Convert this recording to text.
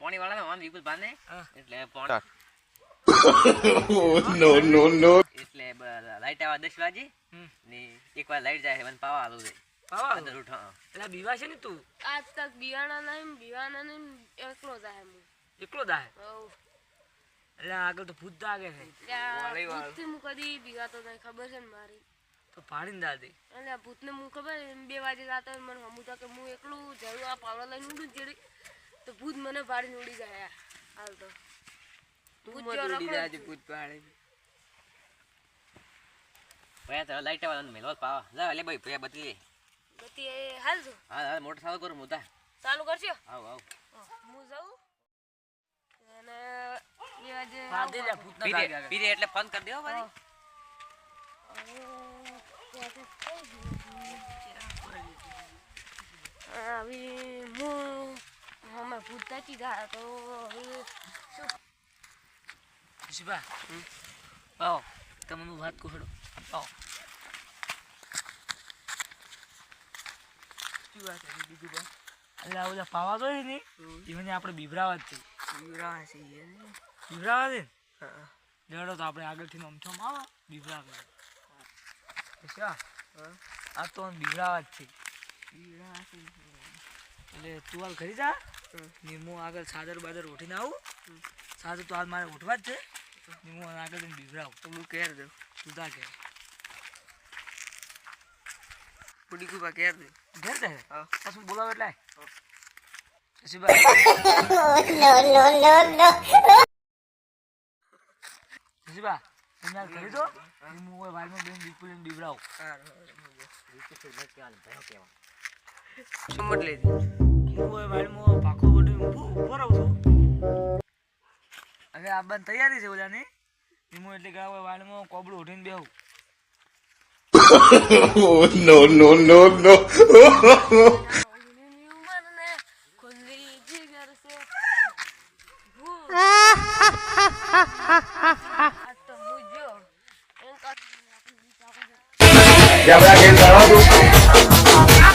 પણ વાળા ને વિપુલ બાને એટલે પાણી no. એટલે લાઈટ આવા દસ વાગે. ને એક વાર લાઈટ જાય મને પાવા આલું જાય પાવા અંદર ઉઠ એટલે બીવા છે ને તું? આજ તક બીવાના નહીં બીવાના નહીં એકલો જાય હું. એકલો જાય? એટલે આગળ તો ભૂત દાગે છે. ભૂતથી હું કદી બીવાતો નહીં ખબર છે ને મારી? તો પાડીને દાદી એટલે ભૂતને હું ખબર એમ બે વાગે જાતો હોય મને હમું કે હું એકલું જરૂર આ પાવડા લઈને ઉડું જેડી તો ભૂત મને પાડીને ઉડી જાય હાલ તો. ભૂત જો રખડે. જ. ભયા તો લાઈટ આવા મેલવા પાવા. જા એટલે ભાઈ બદલી લે બધી હાલ જો. હા હા મોટર ચાલુ કરું મુદ્દા ચાલુ કરજો. આવ આવ. હું જાઉં. અને વાગે દાદે લે ભૂત ના પીરે દાગે પીરે એટલે ફોન કરી દેવો ભાઈ. આવી હું અમે ભૂત થતી જાય તો શું? શિબા આવો. તમને હું વાત કહું હેડો આવો. શું વાત બીજું એટલે આ બધા પાવા તો ને એમને આપણે બીભરાવા જ છે બીભરાવા છે ને? લેડો તો આપણે આગળથી અમથમ આવો બીભરા કરે. અચ્છા. આ તો બીભરાવા જ છે. એટલે તું ખરી જા. ને હું આગળ સાદર બાદર ઉઠીને આવું. સાદર તો આજ મારે ઉઠવા જ છે. હું આગળ જઈને બીભરાવું હું કેર દઉં તું તા કે પુડી કુબા કેર દે ઘેર દે હા. પછી બોલાવ એટલે શશીભા તમે આ કરી દો હું. હવે વાલમાં બેન વિપુલ ને બીવડાવું. સમટ લઈ હું હવે વાલમાં હવે આ બંધ તૈયારી છે ઓલાની. હું એટલે કે હવે વાળમાં કોબડું ઉઠીને બેહું. નો નો no, no, no. ઉની ઉંમરને ખુલ્લી